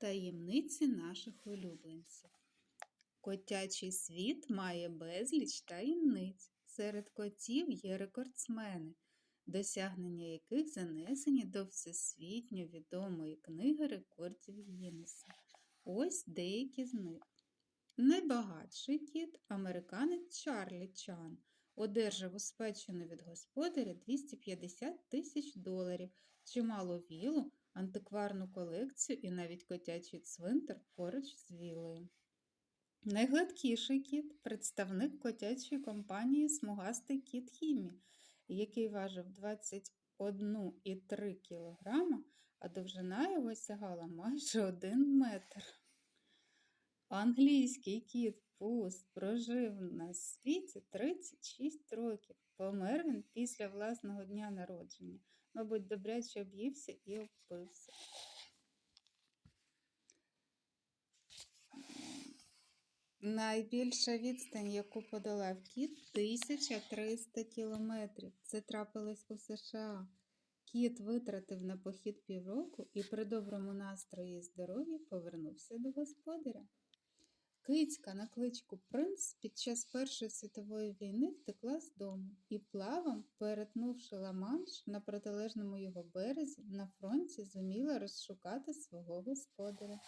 Таємниці наших улюбленців. Котячий світ має безліч таємниць. Серед котів є рекордсмени, досягнення яких занесені до всесвітньо відомої книги рекордів Гіннеса. Ось деякі з них. Найбагатший кіт американець Чарлі Чан одержав у спадщину від господаря 250 тисяч доларів, чималу вілу, антикварну колекцію і навіть котячий цвинтар поруч з вілою. Найгладкіший кіт представник котячої компанії Смугастий кіт Хімі, який важив 21,3 кг, а довжина його сягала майже 1 метр. Англійський кіт Пус прожив на світі 36 років. Помер він після власного дня народження. Мабуть, добряче об'ївся і обпився. Найбільша відстань, яку подолав кіт, 1300 кілометрів. Це трапилось у США. Кіт витратив на похід півроку і при доброму настрої і здоров'ї повернувся до господаря. Кицька на кличку Принц під час Першої світової війни втекла з дому і плавом, перетнувши Ла-Манш на протилежному його березі, на фронті зуміла розшукати свого господаря.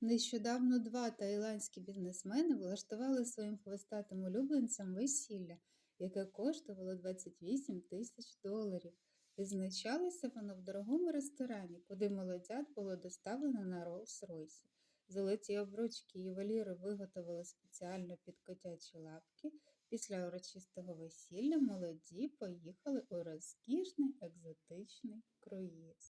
Нещодавно два таїландські бізнесмени влаштували своїм хвостатим улюбленцям весілля, яке коштувало 28 тисяч доларів. Відзначалося воно в дорогому ресторані, куди молодят було доставлено на Роллс-Ройсі. Золоті обручки ювеліри виготовили спеціально під котячі лапки. Після урочистого весілля молоді поїхали у розкішний екзотичний круїз.